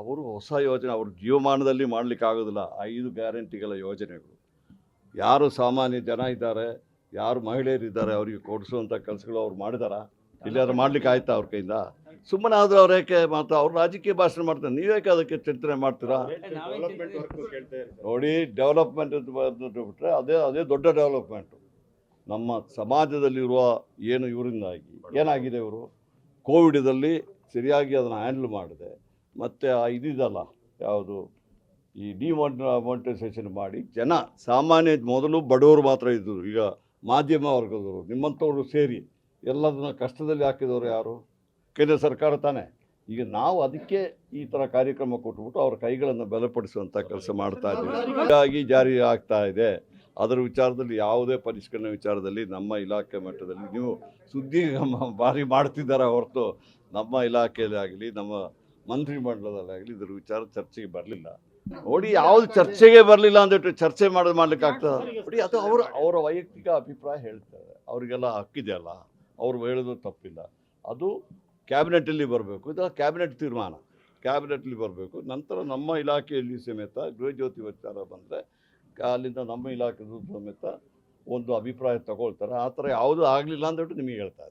ಅವರು ಹೊಸ ಯೋಜನೆ ಅವರು ಜೀವಮಾನದಲ್ಲಿ ಮಾಡಲಿಕ್ಕೆ ಆಗೋದಿಲ್ಲ. ಐದು ಗ್ಯಾರಂಟಿಗಳ ಯೋಜನೆಗಳು. ಯಾರು ಸಾಮಾನ್ಯ ಜನ ಇದ್ದಾರೆ, ಯಾರು ಮಹಿಳೆಯರಿದ್ದಾರೆ ಅವರಿಗೆ ಕೊಡಿಸುವಂಥ ಕೆಲಸಗಳು ಅವ್ರು ಮಾಡಿದಾರ? ಇಲ್ಲಾದ್ರೂ ಮಾಡ್ಲಿಕ್ಕೆ ಆಯ್ತಾ ಅವ್ರ ಕೈಯಿಂದ? ಸುಮ್ಮನೆ ಆದರೂ ಅವ್ರು ಯಾಕೆ ಮಾತ್ರ, ಅವ್ರು ರಾಜಕೀಯ ಭಾಷಣ ಮಾಡ್ತಾರೆ. ನೀವೇಕೆ ಅದಕ್ಕೆ ಚಿಂತನೆ ಮಾಡ್ತೀರಾ? ನೋಡಿ, ಡೆವಲಪ್ಮೆಂಟ್ ಅಂತ ಬಂದು ಬಿಟ್ರೆ ಅದೇ ಅದೇ ದೊಡ್ಡ ಡೆವಲಪ್ಮೆಂಟು. ನಮ್ಮ ಸಮಾಜದಲ್ಲಿರುವ ಏನು ಇವರಿಂದಾಗಿ, ಏನಾಗಿದೆ ಇವರು? ಕೋವಿಡದಲ್ಲಿ ಸರಿಯಾಗಿ ಅದನ್ನು ಹ್ಯಾಂಡಲ್ ಮಾಡಿದೆ. ಮತ್ತು ಆ ಇದಿದಲ್ಲ, ಯಾವುದು ಈ ಡಿಮಾನಿಟೈಸೇಷನ್ ಮಾಡಿ ಜನ ಸಾಮಾನ್ಯ ಮೊದಲು ಬಡವರು ಮಾತ್ರ ಇದ್ದರು, ಈಗ ಮಾಧ್ಯಮ ವರ್ಗದವರು, ನಿಮ್ಮಂಥವರು ಸೇರಿ ಎಲ್ಲದನ್ನ ಕಷ್ಟದಲ್ಲಿ ಹಾಕಿದವರು ಯಾರು? ಕೇಂದ್ರ ಸರ್ಕಾರ ತಾನೇ. ಈಗ ನಾವು ಅದಕ್ಕೆ ಈ ಥರ ಕಾರ್ಯಕ್ರಮ ಕೊಟ್ಬಿಟ್ಟು ಅವರ ಕೈಗಳನ್ನು ಬಲಪಡಿಸುವಂಥ ಕೆಲಸ ಮಾಡ್ತಾ ಇದ್ದೀವಿ. ಹೀಗಾಗಿ ಜಾರಿ ಆಗ್ತಾ ಇದೆ. ಅದರ ವಿಚಾರದಲ್ಲಿ ಯಾವುದೇ ಪರಿಷ್ಕರಣೆ ವಿಚಾರದಲ್ಲಿ ನಮ್ಮ ಇಲಾಖೆ ಮಟ್ಟದಲ್ಲಿ ನೀವು ಸುದ್ದಿ ಭಾರಿ ಮಾಡ್ತಿದ್ದಾರೆ ಹೊರತು ನಮ್ಮ ಇಲಾಖೆಯಲ್ಲಿ ಆಗಲಿ, ನಮ್ಮ ಮಂತ್ರಿಮಂಡಲದಲ್ಲಾಗಲಿ ಇದರ ವಿಚಾರ ಚರ್ಚೆಗೆ ಬರಲಿಲ್ಲ. ನೋಡಿ ಯಾವ್ದು ಚರ್ಚೆಗೆ ಬರಲಿಲ್ಲ ಅಂದ್ಬಿಟ್ಟು ಚರ್ಚೆ ಮಾಡೋದು ಮಾಡ್ಲಿಕ್ಕೆ ಆಗ್ತದೆ? ನೋಡಿ ಅದು ಅವರು ಅವರ ವೈಯಕ್ತಿಕ ಅಭಿಪ್ರಾಯ ಹೇಳ್ತಾರೆ. ಅವರಿಗೆಲ್ಲ ಹಕ್ಕಿದೆಯಲ್ಲ ಅವ್ರು ಹೇಳೋದು ತಪ್ಪಿಲ್ಲ. ಅದು ಕ್ಯಾಬಿನೆಟಲ್ಲಿ ಬರಬೇಕು. ಇದು ಕ್ಯಾಬಿನೆಟ್ ತೀರ್ಮಾನ. ಕ್ಯಾಬಿನೆಟ್ಲಿ ಬರಬೇಕು. ನಂತರ ನಮ್ಮ ಇಲಾಖೆಯಲ್ಲಿ ಸಮೇತ ಗೃಹಜ್ಯೋತಿ ವಿಚಾರ ಬಂದರೆ ಅಲ್ಲಿಂದ ನಮ್ಮ ಇಲಾಖೆದು ಸಮೇತ ಒಂದು ಅಭಿಪ್ರಾಯ ತಗೊಳ್ತಾರೆ. ಆ ಥರ ಯಾವುದೂ ಆಗಲಿಲ್ಲ ಅಂದ್ಬಿಟ್ಟು ನಿಮಗೆ ಹೇಳ್ತಾರೆ.